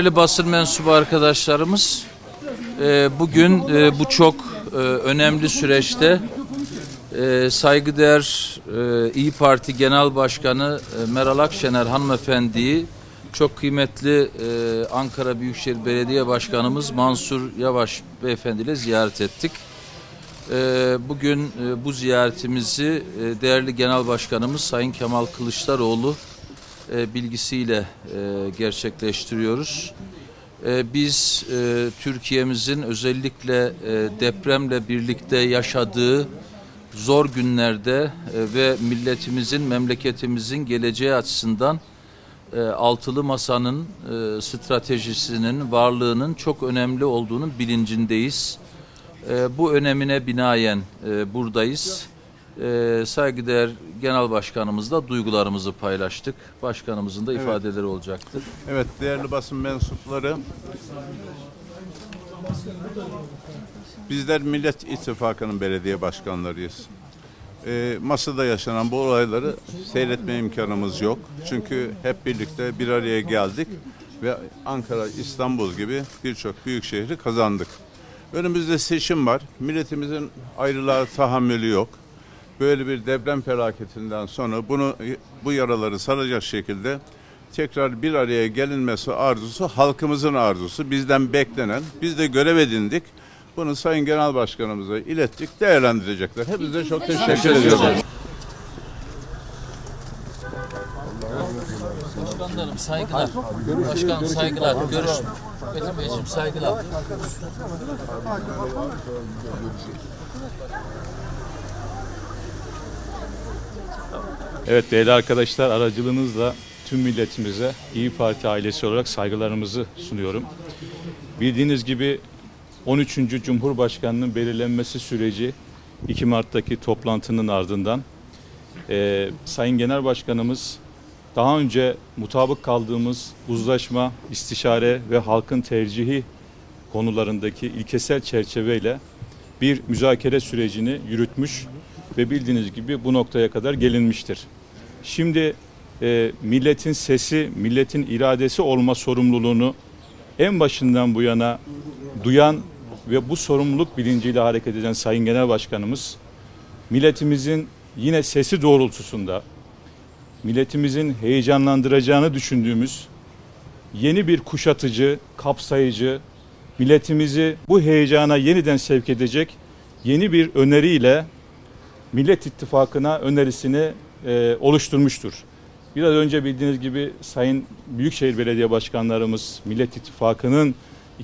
Değerli basın mensubu arkadaşlarımız, e, bugün e, bu çok e, önemli süreçte saygıdeğer İyi Parti Genel Başkanı Meral Akşener hanımefendiyi çok kıymetli Ankara Büyükşehir Belediye Başkanımız Mansur Yavaş beyefendi ile ziyaret ettik. Bugün bu ziyaretimizi değerli Genel Başkanımız Sayın Kemal Kılıçdaroğlu e, bilgisiyle e, gerçekleştiriyoruz. E, Biz Türkiye'mizin özellikle depremle birlikte yaşadığı zor günlerde ve milletimizin, memleketimizin geleceği açısından altılı masanın stratejisinin, varlığının çok önemli olduğunun bilincindeyiz. Bu önemine binaen e, buradayız. Ee, saygıdeğer Genel Başkanımızla duygularımızı paylaştık. Başkanımızın da ifadeleri olacaktır. Evet değerli basın mensupları. Bizler Millet İttifakı'nın belediye başkanlarıyız. Ee, masada yaşanan bu olayları seyretme imkanımız yok. Çünkü hep birlikte bir araya geldik ve Ankara, İstanbul gibi birçok büyük şehri kazandık. Önümüzde seçim var. Milletimizin ayrılığa tahammülü yok. Böyle bir deprem felaketinden sonra bunu bu yaraları saracak şekilde tekrar bir araya gelinmesi arzusu halkımızın arzusu, bizden beklenen. Biz de görev edindik. Bunu Sayın Genel Başkanımıza ilettik, değerlendirecekler. Hepinize çok teşekkür ediyorum. Başkanlarım saygılar. Başkanım saygılar. Görüş. Metin Beyciğim saygılar. Evet değerli arkadaşlar aracılığınızla tüm milletimize İyi Parti ailesi olarak saygılarımızı sunuyorum. Bildiğiniz gibi 13. Cumhurbaşkanının belirlenmesi süreci 2 Mart'taki toplantının ardından eee, Sayın Genel Başkanımız daha önce mutabık kaldığımız uzlaşma, istişare ve halkın tercihi konularındaki ilkesel çerçeveyle bir müzakere sürecini yürütmüş ve bildiğiniz gibi bu noktaya kadar gelinmiştir. Şimdi e, milletin sesi, milletin iradesi olma sorumluluğunu en başından bu yana duyan ve bu sorumluluk bilinciyle hareket eden Sayın Genel Başkanımız milletimizin yine sesi doğrultusunda milletimizin heyecanlandıracağını düşündüğümüz yeni bir kuşatıcı, kapsayıcı, milletimizi bu heyecana yeniden sevk edecek yeni bir öneriyle Millet İttifakı'na önerisini e, oluşturmuştur. Biraz önce bildiğiniz gibi Sayın Büyükşehir Belediye Başkanlarımız Millet İttifakı'nın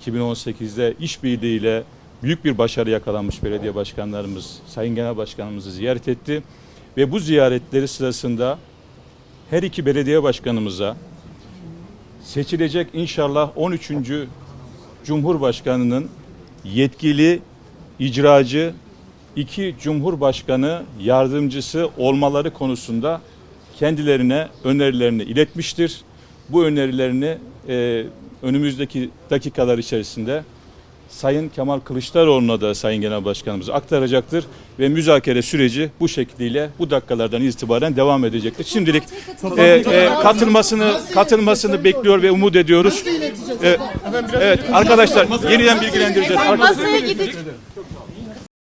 2018'de işbirliğiyle büyük bir başarı yakalanmış belediye başkanlarımız Sayın Genel Başkanımızı ziyaret etti ve bu ziyaretleri sırasında her iki belediye başkanımıza seçilecek inşallah 13. Cumhurbaşkanının yetkili, icracı iki Cumhurbaşkanı yardımcısı olmaları konusunda kendilerine önerilerini iletmiştir. Bu önerilerini e, önümüzdeki dakikalar içerisinde Sayın Kemal Kılıçdaroğlu'na da Sayın Genel Başkanımız aktaracaktır ve müzakere süreci bu şekliyle bu dakikalardan itibaren devam edecektir. Şimdilik e, e, katılmasını katılmasını bekliyor ve umut ediyoruz. E, evet arkadaşlar yeniden bilgilendireceğiz. Arkadaşlar-